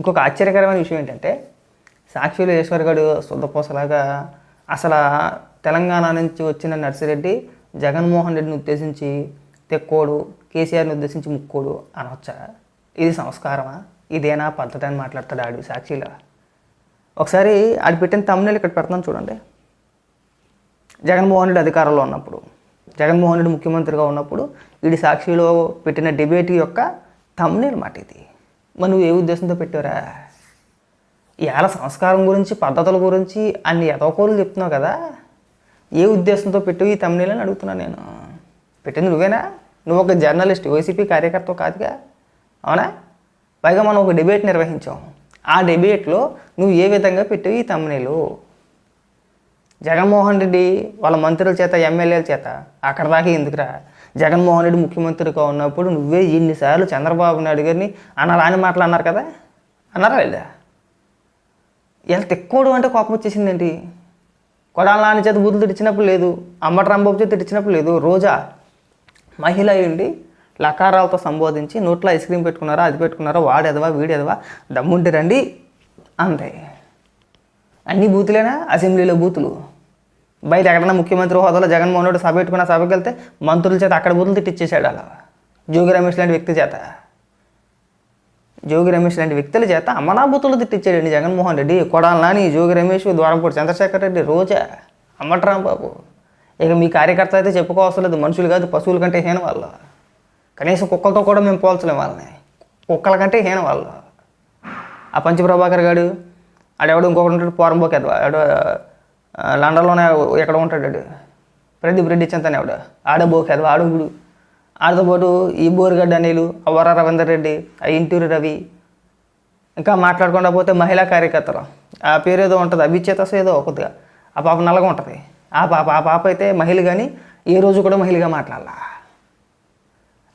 ఇంకొక ఆశ్చర్యకరమైన విషయం ఏంటంటే సాక్షిలో ఈశ్వర్ గడు శుద్ధపూసలాగా అసలు తెలంగాణ నుంచి వచ్చిన నర్సిరెడ్డి జగన్మోహన్ రెడ్డిని ఉద్దేశించి తెక్కోడు కేసీఆర్ని ఉద్దేశించి ముక్కోడు అనవచ్చా ఇది సంస్కారమా? ఇదేనా పద్ధతి అని మాట్లాడతాడు ఆడు సాక్షిలో. ఒకసారి ఆడు పెట్టిన తమ్ముళ్ళు ఇక్కడ పెడతాను చూడండి. జగన్మోహన్ రెడ్డి అధికారంలో ఉన్నప్పుడు జగన్మోహన్ రెడ్డి ముఖ్యమంత్రిగా ఉన్నప్పుడు ఈడి సాక్షిలో పెట్టిన డిబేట్ యొక్క తమ్ముళ్ళు మాట ఇది. మరి నువ్వు ఏ ఉద్దేశంతో పెట్టారా ఇవాళ సంస్కారం గురించి పద్ధతుల గురించి అన్ని ఎదవకోలు చెప్తున్నావు కదా. ఏ ఉద్దేశంతో పెట్టు ఈ తమిళని అడుగుతున్నాను నేను. పెట్టింది నువ్వేనా? నువ్వు ఒక జర్నలిస్ట్ వైసీపీ కార్యకర్త కాదుగా? అవునా? పైగా మనం ఒక డిబేట్ నిర్వహించాం. ఆ డిబేట్లో నువ్వు ఏ విధంగా పెట్టావు ఈ తమ్మునీలు జగన్మోహన్ రెడ్డి వాళ్ళ మంత్రుల చేత ఎమ్మెల్యేల చేత అక్కడ దాకా ఎందుకురా? జగన్మోహన్ రెడ్డి ముఖ్యమంత్రిగా ఉన్నప్పుడు నువ్వే ఇన్నిసార్లు చంద్రబాబు నాయుడు గారిని అన్న రాని మాటలు అన్నారు కదా? అన్నారా లేదా? ఇలా తిక్కోడు అంటే కోపం వచ్చేసిందేంటి కొడాల నాని చేత బూతులు తెచ్చినప్పుడు లేదు అమ్మటి రాంబాబు చేత తెచ్చినప్పుడు లేదు. రోజా మహిళ అయ్యండి లకారాలతో సంబోధించి నోట్లో ఐస్ క్రీమ్ పెట్టుకున్నారా అది పెట్టుకున్నారా వాడెదవా వీడెదవా దమ్ముంటే రండి అంతే. అన్ని బూతులేనా? అసెంబ్లీలో బూతులు. బయట ఎక్కడన్నా ముఖ్యమంత్రి హోదాలో జగన్మోహన్ రెడ్డి సభ పెట్టుకున్న సభకి వెళ్తే మంత్రుల చేత అక్కడ బుద్ధులు తిట్టించేశాడు అలా. జోగి రమేష్ లాంటి వ్యక్తి చేత. జోగి రమేష్ లాంటి వ్యక్తుల చేత అమనా తిట్టించాడండి జగన్మోహన్ రెడ్డి? కొడాల నాని జోగి రమేష్ ద్వారంపూడి చంద్రశేఖర్ రెడ్డి రోజా. అమ్మట్రాం బాబు. ఇక మీ కార్యకర్త అయితే చెప్పుకోవాల్సిన లేదు. మనుషులు కాదు పశువుల కంటే హీన వాళ్ళు. కనీసం కుక్కలతో కూడా మేము పోల్చలేం వాళ్ళని. కుక్కల కంటే హీన వాళ్ళు. ఆ పంచప్రభాకర్ గాడు ఆడెవడు ఇంకొకటి ఉంటాడు పోరంబోకి ఎదవా ఆడు లండన్లోనే ఎక్కడ ఉంటాడు ఆడు ప్రదీప్ రెడ్డి చింతనే ఆవిడ ఆడబో కదా ఎదవా ఆడు గుడు. ఆడతో పాటు ఈ బోరుగడ్డ అనిలు ఆ రవీందర్ రెడ్డి ఆ ఇంటూరి రవి. ఇంకా మాట్లాడకుండా పోతే మహిళా కార్యకర్తలు. ఆ పేరు ఏదో ఉంటుంది అభిచేతస్ ఏదో కొద్దిగా ఆ పాప నల్లగా ఉంటుంది. ఆ పాప ఆ పాప అయితే మహిళ కానీ ఏ రోజు కూడా మహిళగా మాట్లాడాల.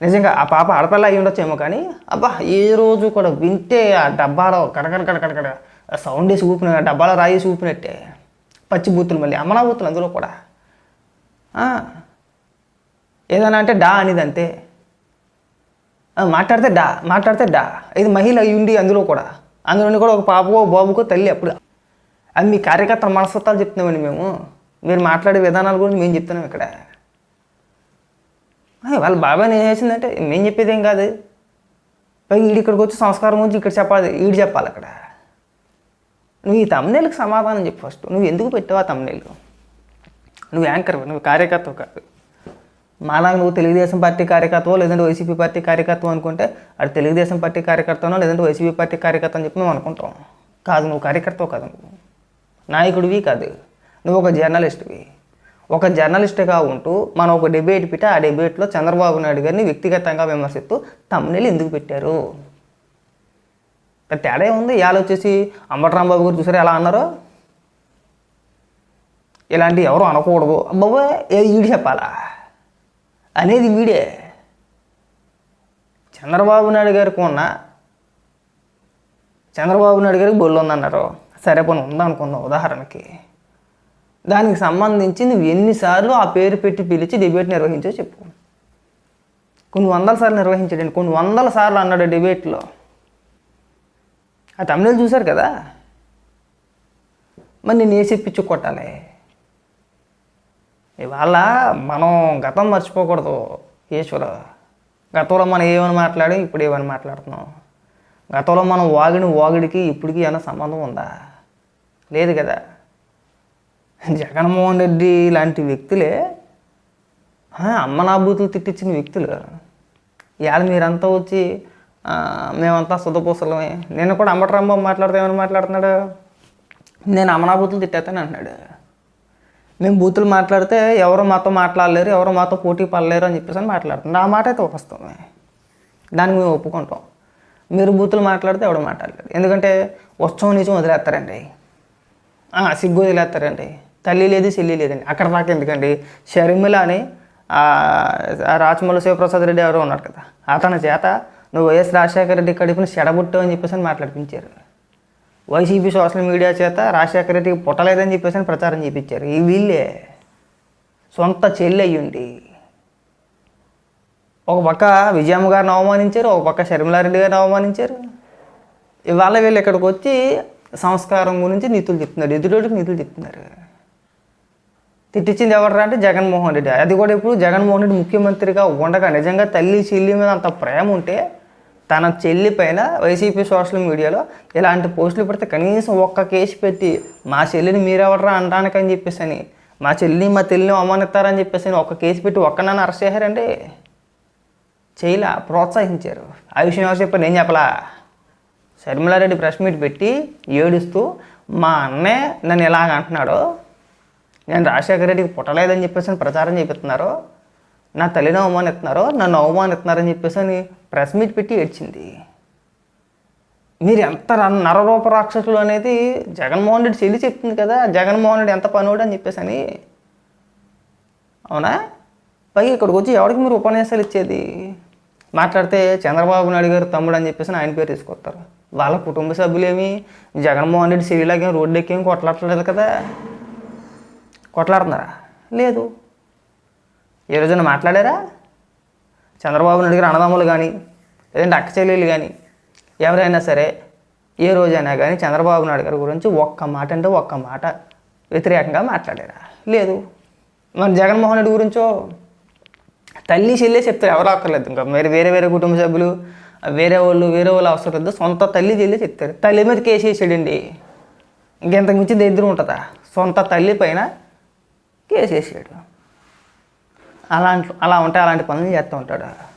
నిజంగా ఆ పాప ఆడపిల్ల అయి ఉండొచ్చేమో కానీ అబ్బా ఏ రోజు కూడా వింటే ఆ డబ్బాలో కడకడ కడకడ సౌండ్ వేసి ఊపిన డబ్బాలో రాయేసి ఊపినట్టే. పచ్చి బూతులు మళ్ళీ అమలాబూతులు బూతులు అందులో కూడా. ఏదైనా అంటే డా అనేది అంతే. మాట్లాడితే డా మాట్లాడితే డా. ఇది మహిళ అయి ఉండి అందులో కూడా. అందులోని కూడా ఒక పాపకో బాబుకో తల్లి అప్పుడు. అది మీ కార్యకర్తల మనస్తత్వాలు చెప్తున్నామండి మేము. మీరు మాట్లాడే విధానాల గురించి మేము చెప్తున్నాం ఇక్కడ. ఆ, వాళ్ళ బాబాయ్ ఏం చేసిందంటే మేము చెప్పేది ఏం కాదు. పైగా ఈడు ఇక్కడికి వచ్చి సంస్కారం గురించి ఇక్కడ చెప్పాలి ఈడు చెప్పాలి అక్కడ. నువ్వు ఈ తమ్నేలకు సమాధానం చెప్పు ఫస్ట్ నువ్వు ఎందుకు పెట్టావు ఆ నువ్వు యాంకర్ నువ్వు కార్యకర్తవు కాదు. మాలాగా నువ్వు తెలుగుదేశం పార్టీ కార్యకర్తవో లేదంటే వైసీపీ పార్టీ కార్యకర్త అనుకుంటే అది తెలుగుదేశం పార్టీ కార్యకర్తనో లేదంటే వైసీపీ పార్టీ కార్యకర్త అని చెప్పి మేము అనుకుంటాం. కాదు నువ్వు కార్యకర్తవు కాదు నువ్వు. నాయకుడివి కాదు. నువ్వు ఒక జర్నలిస్ట్వి. ఒక జర్నలిస్ట్గా ఉంటూ మనం ఒక డిబేట్ పెట్టి ఆ డిబేట్లో చంద్రబాబు నాయుడు గారిని వ్యక్తిగతంగా విమర్శిస్తూ తమ్ముళ్ళు ఎందుకు పెట్టారు? తేడా ఉంది ఇవాళ వచ్చేసి అంబటరాంబాబు గారు చూసారు ఎలా అన్నారు? ఇలాంటి ఎవరు అనకూడదు. అబ్బాబా ఏ ఈడు చెప్పాలా? అనేది వీడే చంద్రబాబు నాయుడు గారికి ఉన్న చంద్రబాబు నాయుడు గారికి బొల్లు ఉందన్నారు. సరే పని ఉందనుకుందాం ఉదాహరణకి. దానికి సంబంధించి నువ్వు ఎన్నిసార్లు ఆ పేరు పెట్టి పిలిచి డిబేట్ నిర్వహించో చెప్పు. కొన్ని వందల సార్లు నిర్వహించాడండి. కొన్ని వందల సార్లు అన్నాడు డిబేట్లో ఆ తమిళ చూశారు కదా? మరి నేను ఏ చెప్పించు కొట్టాలి ఇవాళ మనం గతం మర్చిపోకూడదు ఈశ్వర. గతంలో మనం ఏమని మాట్లాడి ఇప్పుడు ఏమని మాట్లాడుతున్నాం? గతంలో మనం వాగిన వాగిడికి ఇప్పటికి ఏమైనా సంబంధం ఉందా? లేదు కదా. జగన్మోహన్ రెడ్డి లాంటి వ్యక్తులే అమ్మ అమ్మనాభూతులు తిట్టించిన వ్యక్తులు. ఇవాళ మీరంతా వచ్చి మేమంతా సుధపూసలమే. నేను కూడా అమ్మటరాంబాబు మాట్లాడితే ఏమని మాట్లాడుతున్నాడు? నేను అమ్మనాభూతులు తిట్టేస్తాను అంటున్నాడు. మేము బూతులు మాట్లాడితే ఎవరు మాతో మాట్లాడలేరు ఎవరు మాతో పోటీ పడలేరు అని చెప్పేసి మాట్లాడుతున్నాడు. ఆ మాట అయితే వస్తుంది దానికి మేము ఒప్పుకుంటాం. మీరు బూతులు మాట్లాడితే ఎవడు మాట్లాడలేరు ఎందుకంటే ఉత్సవం నిజం వదిలేస్తారండి. సిగ్గు వదిలేస్తారండి. తల్లి లేదు చెల్లి లేదండి. అక్కడ దాకా ఎందుకండి? షర్మిల అని ఆ, రాచమల్లి శివప్రసాద్ రెడ్డి ఎవరో ఉన్నారు కదా. అతని చేత నువ్వు వైఎస్ రాజశేఖర రెడ్డి కడుపుని సెడబుట్టు అని చెప్పేసి అని మాట్లాడిపించారు. వైసీపీ సోషల్ మీడియా చేత రాజశేఖర రెడ్డికి పుట్టలేదని చెప్పేసి అని ప్రచారం చేయించారు ఈ వీళ్ళే సొంత చెల్లి అయ్యుండి ఒక పక్క విజయమ్మ గారిని అవమానించారు ఒక పక్క షర్మిలారెడ్డి గారిని అవమానించారు. ఇవాళ వీళ్ళు ఇక్కడికి వచ్చి సంస్కారం గురించి నీతులు చెప్తున్నారు ఎదురోడికి నీతులు చెప్తున్నారు. తిట్టించింది ఎవరు అంటే జగన్మోహన్ రెడ్డి. అది కూడా ఇప్పుడు జగన్మోహన్ రెడ్డి ముఖ్యమంత్రిగా ఉండగా నిజంగా తల్లి చెల్లి మీద అంత ప్రేమ ఉంటే తన చెల్లి పైన వైసీపీ సోషల్ మీడియాలో ఇలాంటి పోస్టులు పెడితే కనీసం ఒక్క కేసు పెట్టి మా చెల్లిని మీరెవర్రా అనడానికని చెప్పేసి అని మా చెల్లిని మా తెల్లిని అవమానిస్తారని చెప్పేసి అని ఒక్క కేసు పెట్టి ఒక్కనన్ను అరెస్ట్ చేశారండి చేయలా ప్రోత్సహించారు. ఆ విషయం ఎవరు చెప్పారు నేను చెప్పలా. శర్మిలారెడ్డి ప్రెస్ మీట్ పెట్టి ఏడుస్తూ మా అన్నే నన్ను ఇలాగ అంటున్నాడు. నేను రాజశేఖర రెడ్డికి పుట్టలేదని చెప్పేసి అని ప్రచారం చేపిస్తున్నారు. నా తల్లిని అవమానిస్తున్నారో నన్ను అవమానిస్తున్నారని చెప్పేసి అని ప్రెస్ మీట్ పెట్టి ఏడ్చింది. మీరు ఎంత నరరూప రాక్షసులు అనేది జగన్మోహన్ రెడ్డి చెల్లి చెప్తుంది కదా జగన్మోహన్ రెడ్డి ఎంత పనుడు అని చెప్పేసి అని. అవునా? పైగా ఇక్కడికి వచ్చి ఎవరికి మీరు ఉపన్యాసాలు ఇచ్చేది? మాట్లాడితే చంద్రబాబు నాయుడు గారు తమ్ముడు అని చెప్పేసి ఆయన పేరు తీసుకొస్తారు. వాళ్ళ కుటుంబ సభ్యులేమి జగన్మోహన్ రెడ్డి సిరిలాగేం రోడ్డు ఎక్కేం కొట్లాడలేదు కదా? కొట్లాడుతున్నారా? లేదు. ఏ రోజున మాట్లాడారా? చంద్రబాబు నాయుడు గారు అన్నదమ్ములు కానీ లేదంటే అక్క చెల్లెలు కానీ ఎవరైనా సరే ఏ రోజైనా కానీ చంద్రబాబు నాయుడు గారి గురించి ఒక్క మాట అంటే ఒక్క మాట వ్యతిరేకంగా మాట్లాడారా? లేదు. మరి జగన్మోహన్ రెడ్డి గురించో? తల్లి చెల్లే చెప్తారు ఎవరు అక్కర్లేదు ఇంకా. వేరే వేరే వేరే కుటుంబ సభ్యులు వేరే వాళ్ళు వేరే వాళ్ళు అవసరం లేదు. సొంత తల్లి చెల్లే చెప్తారు. తల్లి మీద కేసు వేసాడండి. ఇంకెంతకు మించి దరిద్రం ఉంటుందా? సొంత తల్లి పైన కేసు వేసాడు. అలాంటి అలా ఉంటే అలాంటి పనులు చేస్తూ ఉంటాడు.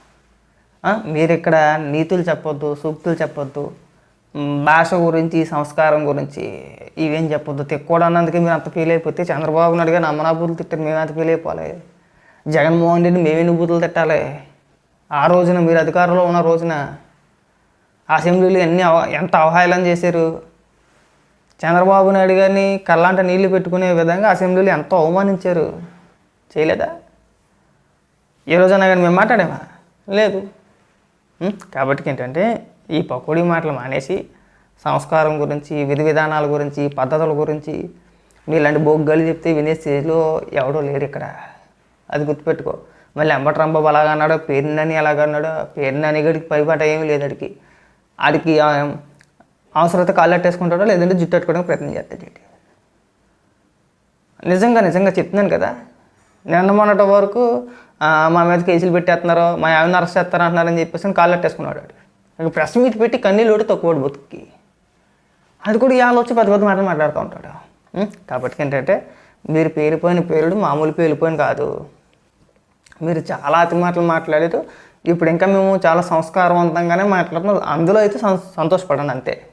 మీరు ఇక్కడ నీతులు చెప్పొద్దు సూక్తులు చెప్పొద్దు భాష గురించి సంస్కారం గురించి ఇవేం చెప్పొద్దు. తిక్కోడు అన్నందుకే మీరు అంత ఫీల్ అయిపోతే చంద్రబాబు నాయుడు గారు అమ్మనాబూతులు తిట్టారు మేము అంత ఫీల్ అయిపోవాలి జగన్మోహన్ రెడ్డి మేమే బూతులు తిట్టాలి. ఆ రోజున మీరు అధికారంలో ఉన్న రోజున అసెంబ్లీలు ఎన్ని అవ- ఎంత అవహేళన చేశారు? చంద్రబాబు నాయుడు గారిని కళ్ళంట నీళ్ళు పెట్టుకునే విధంగా అసెంబ్లీలు ఎంతో అవమానించారు. చేయలేదా? ఏ రోజైనా కానీ మేము మాట్లాడామా? లేదు? కాబట్టి ఏంటంటే ఈ పకోడీ మాటలు మానేసి సంస్కారం గురించి విధి విధానాల గురించి పద్ధతుల గురించి మీలాంటి బొగ్గలు చెప్తే వినే స్టేజ్లో ఎవడో లేరు ఇక్కడ. అది గుర్తుపెట్టుకో. మళ్ళీ ఎంబటి రంబాబు అలాగ అన్నాడు పేరునని అలాగ అన్నాడు పేరునని గడికి పైపాట ఏమీ లేదు అడికి ఆడికి ఆ, అవసరమైతే కాళ్ళు అట్టేసుకుంటాడో లేదంటే జుట్టు అట్టుకోవడానికి ప్రయత్నం చేస్తాడు. నిజంగా నిజంగా చెప్తున్నాను కదా. నిన్న మొన్నటి వరకు మా మీద కేసులు పెట్టేస్తున్నారు మా ఆవిడని అరెస్ట్ చేస్తారు అంటున్నారని చెప్పేసి కాళ్ళు అట్టేసుకున్నాడు వాడు. ప్రెస్ మీట్ పెట్టి కన్నీళ్ళు ఒకటి తక్కువ బతుకి అది కూడా ఇవాళ వచ్చి పెద్ద పెద్ద మాటలు మాట్లాడుతూ ఉంటాడు. కాబట్టి ఏంటంటే మీరు పేరుపోయిన పేరుడు మామూలు పేలిపోయిన కాదు. మీరు చాలా అతి మాటలు మాట్లాడారు ఇప్పుడు ఇంకా మేము చాలా సంస్కారవంతంగానే మాట్లాడుతున్నాం. అందులో అయితే సం- సంతోషపడండి అంతే.